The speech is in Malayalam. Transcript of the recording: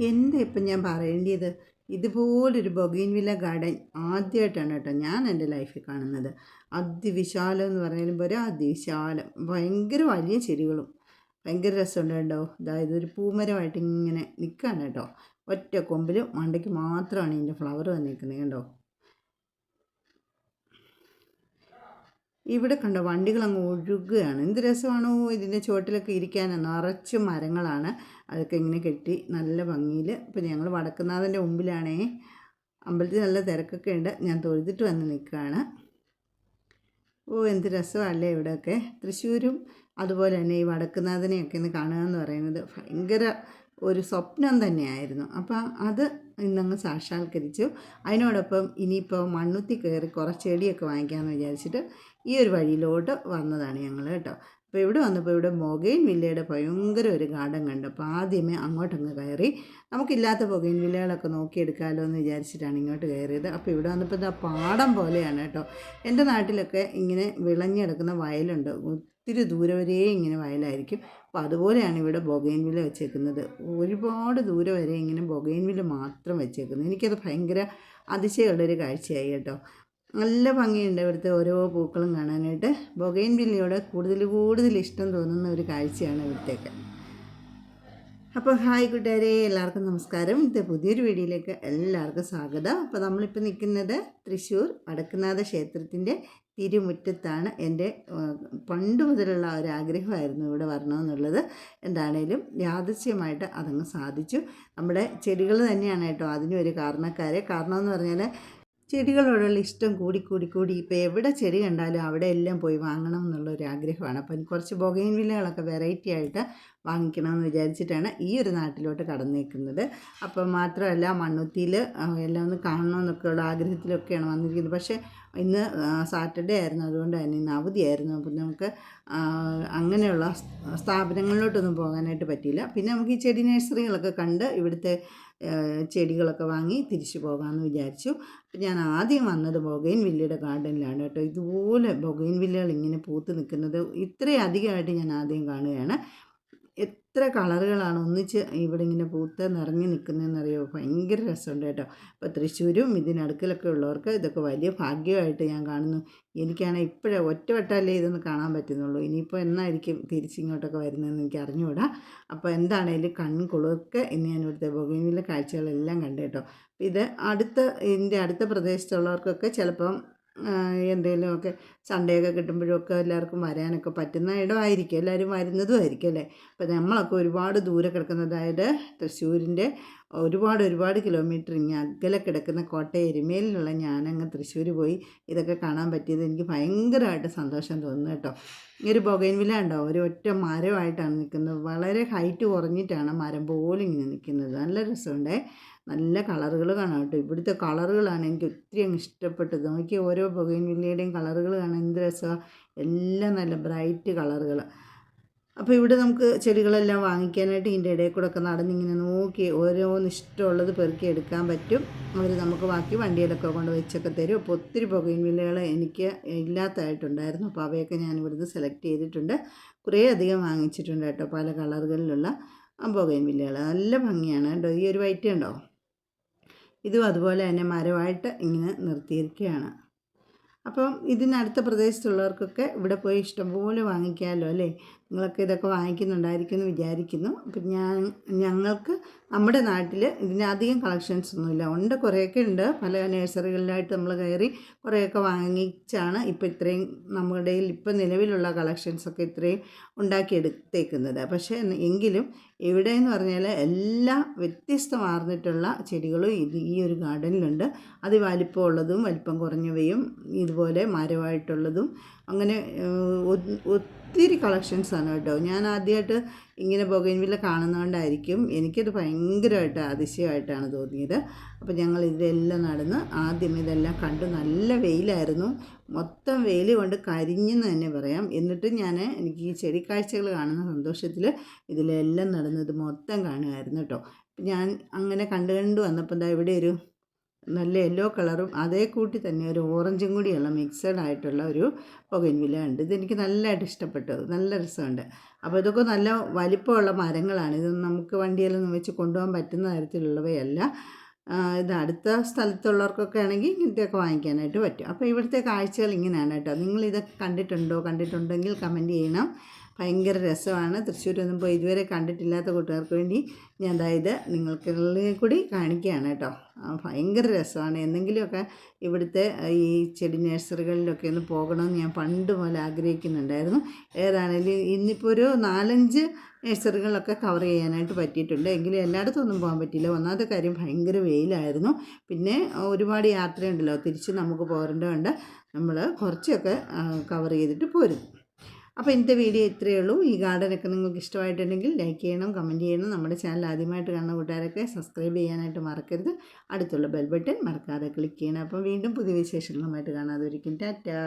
എന്താ ഇപ്പം ഞാൻ പറയേണ്ടത് ഇതുപോലൊരു ബൊഗീൻവില്ല ഗാർഡൻ ആദ്യമായിട്ടാണ് കേട്ടോ ഞാൻ എന്റെ ലൈഫിൽ കാണുന്നത്. അതിവിശാലം എന്ന് പറയുമ്പോൾ ഒരു അതിവിശാലം. ഭയങ്കര വലിയ ചെടികളും. ഭയങ്കര രസമുണ്ട് കേട്ടോ. അതായത് ഒരു പൂമരമായിട്ട് ഇങ്ങനെ നിൽക്കുകയാണ് കേട്ടോ. ഒറ്റ കൊമ്പിൽ മണ്ടയ്ക്ക് മാത്രമാണ് ഇതിന്റെ ഫ്ലവർ വന്നിരിക്കുന്നത് കണ്ടോ? ഇവിടെ കണ്ട വണ്ടികൾ അങ്ങ് ഒഴുകുകയാണ്. എന്ത് രസമാണോ ഇതിന്റെ ചുവട്ടിലൊക്കെ ഇരിക്കാൻ. നിറച്ച് മരങ്ങളാണ്. അതൊക്കെ ഇങ്ങനെ കെട്ടി നല്ല ഭംഗിയിൽ. ഇപ്പം ഞങ്ങൾ വടക്കുന്നാഥന്റെ മുമ്പിലാണേ. അമ്പലത്തിൽ നല്ല തിരക്കൊക്കെ ഉണ്ട്. ഞാൻ തൊഴുതിട്ട് വന്ന് നിൽക്കുകയാണ്. ഓ എന്ത് രസമല്ലേ ഇവിടെയൊക്കെ. തൃശ്ശൂരും അതുപോലെ തന്നെ ഈ വടക്കുന്നാഥനെയൊക്കെ ഒന്ന് കാണുക എന്ന് പറയുന്നത് ഭയങ്കര ഒരു സ്വപ്നം തന്നെയായിരുന്നു. അപ്പം അത് ഇന്നങ്ങ് സാക്ഷാത്കരിച്ചു. അതിനോടൊപ്പം ഇനിയിപ്പോൾ മണ്ണുത്തി കയറി കുറച്ച് ചെടിയൊക്കെ വാങ്ങിക്കാമെന്ന് വിചാരിച്ചിട്ട് ഈ ഒരു വഴിയിലോട്ട് വന്നതാണ് ഞങ്ങൾ കേട്ടോ. അപ്പോൾ ഇവിടെ വന്നപ്പോൾ ഇവിടെ മൊഗൈൻ വില്ലയുടെ ഭയങ്കര ഒരു ഗാർഡൻ കണ്ടു. അപ്പോൾ ആദ്യമേ അങ്ങോട്ടങ്ങ് കയറി. നമുക്കില്ലാത്ത മൊഗൈൻ വില്ലകളൊക്കെ നോക്കിയെടുക്കാമല്ലോ എന്ന് വിചാരിച്ചിട്ടാണ് ഇങ്ങോട്ട് കയറിയത്. അപ്പോൾ ഇവിടെ വന്നപ്പോൾ ഇതാ പാടം പോലെയാണ് കേട്ടോ. എന്റെ നാട്ടിലൊക്കെ ഇങ്ങനെ വിളഞ്ഞെടുക്കുന്ന വയലുണ്ട്. ഒത്തിരി ദൂരം വരെ ഇങ്ങനെ വയലായിരിക്കും. അപ്പോൾ അതുപോലെയാണ് ഇവിടെ ബൊഗൈൻവില്ല വെച്ചേക്കുന്നത്. ഒരുപാട് ദൂരം വരെ ഇങ്ങനെ ബൊഗൈൻവില്ല മാത്രം വെച്ചേക്കുന്നത്. എനിക്കത് ഭയങ്കര അതിശയമുള്ളൊരു കാഴ്ചയായി കേട്ടോ. നല്ല ഭംഗിയുണ്ട് ഇവിടുത്തെ ഓരോ പൂക്കളും കാണാനായിട്ട്. ബൊഗൈൻവില്ലയോട് കൂടുതൽ കൂടുതൽ ഇഷ്ടം തോന്നുന്ന ഒരു കാഴ്ചയാണ് ഇവിടുത്തേക്ക്. അപ്പോൾ ഹായ് കൂട്ടുകാരെ എല്ലാവർക്കും നമസ്കാരം. ഇന്നത്തെ പുതിയൊരു വീഡിയോയിലേക്ക് എല്ലാവർക്കും സ്വാഗതം. അപ്പോൾ നമ്മളിപ്പോൾ നിൽക്കുന്നത് തൃശ്ശൂർ വടക്കുന്നാഥ ക്ഷേത്രത്തിന്റെ തിരുമുറ്റത്താണ് എന്റെ പണ്ട് മുതലുള്ള ഒരു ആഗ്രഹമായിരുന്നു ഇവിടെ വരണമെന്നുള്ളത്. എന്താണേലും യാദൃശ്യമായിട്ട് അതങ്ങ് സാധിച്ചു. നമ്മുടെ ചെടികൾ തന്നെയാണ് കേട്ടോ അതിനും ഒരു കാരണക്കാരെ. കാരണമെന്ന് പറഞ്ഞാൽ ചെടികളോടുള്ള ഇഷ്ടം കൂടി കൂടി കൂടി. ഇപ്പോൾ എവിടെ ചെടി കണ്ടാലും അവിടെ എല്ലാം പോയി വാങ്ങണം എന്നുള്ളൊരാഗ്രഹമാണ് അപ്പം കുറച്ച് ബൊഗൈൻ വില്ലകളൊക്കെ വെറൈറ്റി ആയിട്ട് വാങ്ങിക്കണമെന്ന് വിചാരിച്ചിട്ടാണ് ഈ ഒരു നാട്ടിലോട്ട് കടന്നേക്കുന്നത്. അപ്പം മാത്രമല്ല മണ്ണുത്തിയിൽ എല്ലാം ഒന്ന് കാണണമെന്നൊക്കെയുള്ള ആഗ്രഹത്തിലൊക്കെയാണ് വന്നിരിക്കുന്നത്. പക്ഷേ ഇന്ന് സാറ്റർഡേ ആയിരുന്നു. അതുകൊണ്ട് തന്നെ ഇന്ന് അവധിയായിരുന്നു അപ്പം നമുക്ക് അങ്ങനെയുള്ള സ്ഥാപനങ്ങളിലോട്ടൊന്നും പോകാനായിട്ട് പറ്റിയില്ല. പിന്നെ നമുക്ക് ഈ ചെടി നഴ്സറികളൊക്കെ കണ്ട് ഇവിടുത്തെ ചെടികളൊക്കെ വാങ്ങി തിരിച്ചു പോകാമെന്ന് വിചാരിച്ചു. അപ്പം ഞാൻ ആദ്യം വന്നത് ബൊഗൈൻ വില്ലയുടെ ഗാർഡനിലാണ് കേട്ടോ. ഇതുപോലെ ബൊഗൈൻ വില്ലകൾ ഇങ്ങനെ പൂത്ത് നിൽക്കുന്നത് ഇത്രയും അധികമായിട്ട് ഞാൻ ആദ്യം കാണുകയാണ്. എത്ര കളറുകളാണ് ഒന്നിച്ച് ഇവിടെ ഇങ്ങനെ പൂത്ത് നിറഞ്ഞു നിൽക്കുന്നതെന്നറിയോ ഭയങ്കര രസമുണ്ട് കേട്ടോ. അപ്പോൾ തൃശ്ശൂരും ഇതിനടുക്കലൊക്കെ ഉള്ളവർക്ക് ഇതൊക്കെ വലിയ ഭാഗ്യമായിട്ട് ഞാൻ കാണുന്നു. എനിക്കാണെങ്കിൽ ഇപ്പോഴേ ഒറ്റവട്ടല്ലേ ഇതൊന്ന് കാണാൻ പറ്റുന്നുള്ളൂ. ഇനിയിപ്പോൾ എന്നായിരിക്കും തിരിച്ചിങ്ങോട്ടൊക്കെ വരുന്നതെന്ന് എനിക്ക് അറിഞ്ഞുകൂടാ. അപ്പോൾ എന്താണേലും കൺകുളിർക്ക് ഇന്ന് ഞാൻ ഇവിടുത്തെ ബൊഗീനിലെ കാഴ്ചകളെല്ലാം കണ്ടു കേട്ടോ. ഇത് അടുത്ത ഇതിന്റെ അടുത്ത പ്രദേശത്തുള്ളവർക്കൊക്കെ ചിലപ്പം എന്തെങ്കിലുമൊക്കെ സൺഡേയൊക്കെ കിട്ടുമ്പോഴൊക്കെ എല്ലാവർക്കും വരാനൊക്കെ പറ്റുന്ന ഇടമായിരിക്കും. എല്ലാവരും വരുന്നതും ആയിരിക്കും അല്ലേ? അപ്പോൾ നമ്മളൊക്കെ ഒരുപാട് ദൂരെ കിടക്കുന്ന അതായത് തൃശ്ശൂരിന്റെ ഒരുപാട് ഒരുപാട് കിലോമീറ്റർ ഇങ്ങനെ അകലെ കിടക്കുന്ന കോട്ടയം എരുമേലിലുള്ള ഞാനങ്ങ് തൃശ്ശൂർ പോയി ഇതൊക്കെ കാണാൻ പറ്റിയത് എനിക്ക് ഭയങ്കരമായിട്ട് സന്തോഷം തോന്നുന്നു കേട്ടോ. ഈ ഒരു ബൊഗൈൻവില ഉണ്ടോ? ഒരു ഒറ്റ മരമായിട്ടാണ് നിൽക്കുന്നത്. വളരെ ഹൈറ്റ് കുറഞ്ഞിട്ടാണ് മരം പോലും ഇങ്ങനെ നിൽക്കുന്നത്. നല്ല രസമുണ്ടേ? നല്ല കളറുകൾ കാണാം കേട്ടോ. ഇവിടുത്തെ കളറുകളാണ് എനിക്ക് ഒത്തിരി അങ്ങ് ഇഷ്ടപ്പെട്ടത്. നോക്കി ഓരോ ബൊഗൈൻവില്ലയുടെയും കളറുകൾ കാണാൻ എന്ത് രസമാണ് എല്ലാം നല്ല ബ്രൈറ്റ് കളറുകൾ അപ്പോൾ ഇവിടെ നമുക്ക് ചെടികളെല്ലാം വാങ്ങിക്കാനായിട്ട് ഇതിന്റെ ഇടയിൽ കൂടെ ഒക്കെ നടന്നിങ്ങനെ നോക്കി ഓരോന്ന് ഇഷ്ടമുള്ളത് പെറുക്കി എടുക്കാൻ പറ്റും. അവർ നമുക്ക് ബാക്കി വണ്ടിയിലൊക്കെ കൊണ്ട് വെച്ചൊക്കെ തരും. അപ്പോൾ ഒത്തിരി പുകയിൻവില്ലകൾ എനിക്ക് ഇല്ലാത്തതായിട്ടുണ്ടായിരുന്നു. അപ്പോൾ അവയൊക്കെ ഞാൻ ഇവിടുന്ന് സെലക്ട് ചെയ്തിട്ടുണ്ട്. കുറേ അധികം വാങ്ങിച്ചിട്ടുണ്ട് കേട്ടോ. പല കളറുകളിലുള്ള പുകയിൻവില്ലകൾ നല്ല ഭംഗിയാണ് കേട്ടോ. ഈ ഒരു വൈറ്റ് ഉണ്ടോ? ഇതും അതുപോലെ തന്നെ മരമായിട്ട് ഇങ്ങനെ നിർത്തിയിരിക്കുകയാണ്. അപ്പം ഇതിനടുത്ത പ്രദേശത്തുള്ളവർക്കൊക്കെ ഇവിടെ പോയി ഇഷ്ടംപോലെ വാങ്ങിക്കാമല്ലോ അല്ലേ? നിങ്ങളൊക്കെ ഇതൊക്കെ വാങ്ങിക്കുന്നുണ്ടായിരിക്കും എന്ന് വിചാരിക്കുന്നു. അപ്പം ഞാൻ ഞങ്ങൾക്ക് നമ്മുടെ നാട്ടിൽ ഇതിനധികം കളക്ഷൻസ് ഒന്നുമില്ല. ഉണ്ട് കുറേയൊക്കെ ഉണ്ട്. പല നഴ്സറികളിലായിട്ട് നമ്മൾ കയറി കുറേയൊക്കെ വാങ്ങിച്ചാണ് ഇപ്പോൾ ഇത്രയും നമ്മുടെ ഇപ്പം നിലവിലുള്ള കളക്ഷൻസൊക്കെ ഇത്രയും ഉണ്ടാക്കിയെടുത്തേക്കുന്നത്. പക്ഷേ എങ്കിലും ഇവിടെ എന്ന് പറഞ്ഞാൽ എല്ലാ വ്യത്യസ്തമാർന്നിട്ടുള്ള ചെടികളും ഇത് ഈ ഒരു ഗാർഡനിലുണ്ട് അത് വലിപ്പമുള്ളതും വലിപ്പം കുറഞ്ഞവയും ഇതുപോലെ മരമായിട്ടുള്ളതും അങ്ങനെ ഒത്തിരി കളക്ഷൻസാണ് കേട്ടോ ഞാൻ ആദ്യമായിട്ട് ഇങ്ങനെ ബൊഗൈൻവില്ല കാണുന്നതുകൊണ്ടായിരിക്കും എനിക്കത് ഭയങ്കരമായിട്ട് അതിശയമായിട്ടാണ് തോന്നിയത്. അപ്പോൾ ഞങ്ങൾ ഇതിലെല്ലാം നടന്ന് ആദ്യം ഇതെല്ലാം കണ്ടു. നല്ല വെയിലായിരുന്നു. മൊത്തം വെയിൽ കൊണ്ട് കരിഞ്ഞെന്ന് തന്നെ പറയാം. എന്നിട്ട് ഞാൻ എനിക്ക് ഈ ചെടിക്കാഴ്ചകൾ കാണുന്ന സന്തോഷത്തിൽ ഇതിലെല്ലാം നടന്നത് മൊത്തം കാണുമായിരുന്നു കേട്ടോ. ഞാൻ അങ്ങനെ കണ്ടു കണ്ടു വന്നപ്പോൾ എന്താ ഇവിടെ ഒരു നല്ല യെല്ലോ കളറും അതേ കൂട്ടി തന്നെ ഒരു ഓറഞ്ചും കൂടിയുള്ള മിക്സഡ് ആയിട്ടുള്ള ഒരു പുകഞ്ഞില ഉണ്ട്. ഇതെനിക്ക് നല്ലതായിട്ട് ഇഷ്ടപ്പെട്ടത്. നല്ല രസമുണ്ട്. അപ്പോൾ ഇതൊക്കെ നല്ല വലിപ്പമുള്ള മരങ്ങളാണ്. ഇത് നമുക്ക് വണ്ടിയിലൊന്നും വെച്ച് കൊണ്ടുപോകാൻ പറ്റുന്ന തരത്തിലുള്ളവയല്ല. ഇത് അടുത്ത സ്ഥലത്തുള്ളവർക്കൊക്കെ ആണെങ്കിൽ ഇങ്ങനത്തെയൊക്കെ വാങ്ങിക്കാനായിട്ട് പറ്റും. അപ്പോൾ ഇവിടുത്തെ കാഴ്ചകൾ ഇങ്ങനെയാണ് കേട്ടോ. നിങ്ങൾ ഇതൊക്കെ കണ്ടിട്ടുണ്ടോ? കണ്ടിട്ടുണ്ടെങ്കിൽ കമന്റ് ചെയ്യണം. ഭയങ്കര രസമാണ്. തൃശ്ശൂരൊന്നും പോയി ഇതുവരെ കണ്ടിട്ടില്ലാത്ത കൂട്ടുകാർക്ക് വേണ്ടി ഞാൻ അതായത് നിങ്ങൾക്ക് കൂടി കാണിക്കുകയാണ് കേട്ടോ. ഭയങ്കര രസമാണ്. എന്തെങ്കിലുമൊക്കെ ഇവിടുത്തെ ഈ ചെടി നഴ്സറികളിലൊക്കെ ഒന്ന് പോകണമെന്ന് ഞാൻ പണ്ട് പോലെ ആഗ്രഹിക്കുന്നുണ്ടായിരുന്നു. ഏതാണെങ്കിലും ഇന്നിപ്പോൾ ഒരു നാലഞ്ച് നഴ്സറികളൊക്കെ കവർ ചെയ്യാനായിട്ട് പറ്റിയിട്ടുണ്ട്. എങ്കിലും എല്ലായിടത്തും ഒന്നും പോകാൻ പറ്റിയില്ല. ഒന്നാമത്തെ കാര്യം ഭയങ്കര വെയിലായിരുന്നു. പിന്നെ ഒരുപാട് യാത്രയുണ്ടല്ലോ. തിരിച്ച് നമുക്ക് പോരേണ്ടതുകൊണ്ട് നമ്മൾ കുറച്ചൊക്കെ കവർ ചെയ്തിട്ട് പോരും. അപ്പോൾ ഇന്നത്തെ വീഡിയോ ഇത്രയേ ഉള്ളൂ. ഈ ഗാർഡനൊക്കെ നിങ്ങൾക്ക് ഇഷ്ടമായിട്ടുണ്ടെങ്കിൽ ലൈക്ക് ചെയ്യണം കമന്റ് ചെയ്യണം. നമ്മുടെ ചാനൽ ആദ്യമായിട്ട് കാണുന്ന കൂട്ടുകാരൊക്കെ സബ്സ്ക്രൈബ് ചെയ്യാനായിട്ട് മറക്കരുത്. അടുത്തുള്ള ബെൽ ബട്ടൺ മറക്കാതെ ക്ലിക്ക് ചെയ്യണം. അപ്പം വീണ്ടും പുതിയ വിശേഷങ്ങളുമായിട്ട് കാണാതെ ഒരിക്കും ടാറ്റാ.